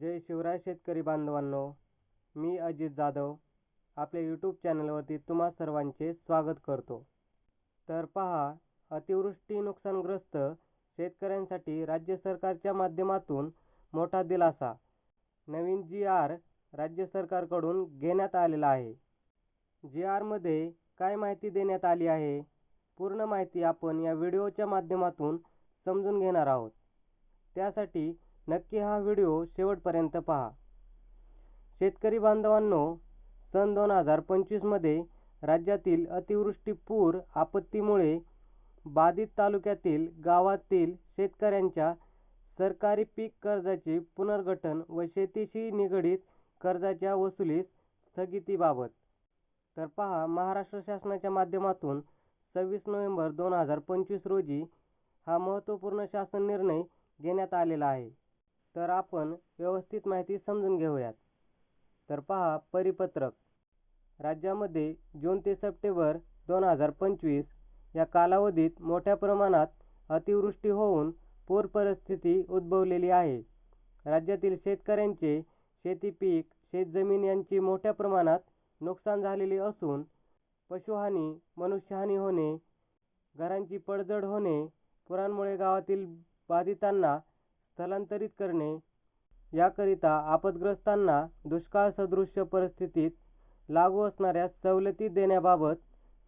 जय शिवराय शेतकरी बांधवांनो मी अजित जाधव आपल्या यूट्यूब चॅनलवरती तुम्हा सर्वांचे स्वागत करतो. तर पहा अतिवृष्टी नुकसानग्रस्त शेतकऱ्यांसाठी राज्य सरकारच्या माध्यमातून मोठा दिलासा. नवीन जी आर राज्य सरकारकडून घेण्यात आलेला आहे. जी आरमध्ये काय माहिती देण्यात आली आहे? पूर्ण माहिती आपण या व्हिडिओच्या माध्यमातून समजून घेणार आहोत. त्यासाठी नक्की हा व्हिडिओ शेवटपर्यंत पहा. शेतकरी बांधवांनो सन दोन हजार पंचवीसमध्ये राज्यातील अतिवृष्टी पूर आपत्तीमुळे बाधित तालुक्यातील गावातील शेतकऱ्यांच्या सरकारी पीक कर्जाचे पुनर्गठन व शेतीशी निगडीत कर्जाच्या वसुलीस स्थगितीबाबत. तर पहा महाराष्ट्र शासनाच्या माध्यमातून सव्वीस नोव्हेंबर दोन हजार पंचवीस रोजी हा महत्त्वपूर्ण शासन निर्णय घेण्यात आलेला आहे. तर आपण व्यवस्थित माहिती समजून घेऊयात. तर पहा परिपत्रक. राज्यामध्ये जून ते सप्टेंबर दोन हजार पंचवीस या कालावधीत मोठ्या प्रमाणात अतिवृष्टी होऊन पूर परिस्थिती उद्भवलेली आहे. राज्यातील शेतकऱ्यांचे शेती पीक शेतजमीन यांची मोठ्या प्रमाणात नुकसान झालेले असून पशुहानी मनुष्यहानी होणे घरांची पडझड होणे पुरांमुळे गावातील बाधितांना स्थलांतरित करणे. याकरिता आपदग्रस्तांना दुष्काळ सदृश्य परिस्थितीत लागू असणाऱ्या सवलती देण्याबाबत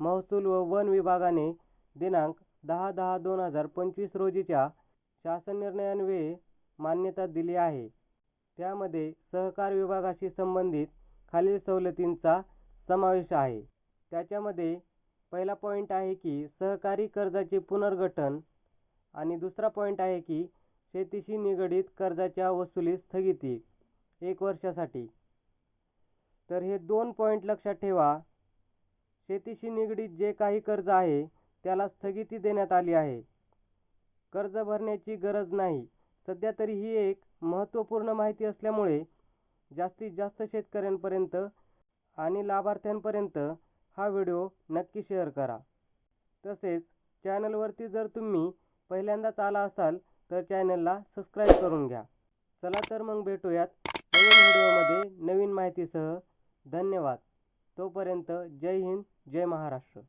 महसूल व वन विभागाने दिनांक दहा दहा दोन हजार पंचवीस रोजीच्या शासन निर्णयान्वये मान्यता दिली आहे. त्यामध्ये सहकार विभागाशी संबंधित खालील सवलतींचा समावेश आहे. त्याच्यामध्ये पहिला पॉईंट आहे की सहकारी कर्जाचे पुनर्गठन आणि दुसरा पॉईंट आहे की शेतीशी निगडीत कर्जाच्या वसुलीस स्थगिती एक वर्षासाठी. तर हे दोन पॉईंट लक्षात ठेवा. शेतीशी निगडीत जे काही कर्ज आहे त्याला स्थगिती देण्यात आली आहे. कर्ज भरण्याची गरज नाही. सध्या तरी ही एक महत्त्वपूर्ण माहिती असल्यामुळे जास्तीत जास्त शेतकऱ्यांपर्यंत आणि लाभार्थ्यांपर्यंत हा व्हिडिओ नक्की शेअर करा. तसेच चॅनलवरती जर तुम्ही पहिल्यांदाच आला असाल तर चॅनलला सबस्क्राईब करून घ्या. चला तर मग भेटूयात नवीन व्हिडिओमध्ये नवीन माहितीसह. धन्यवाद. तोपर्यंत जय हिंद जय महाराष्ट्र.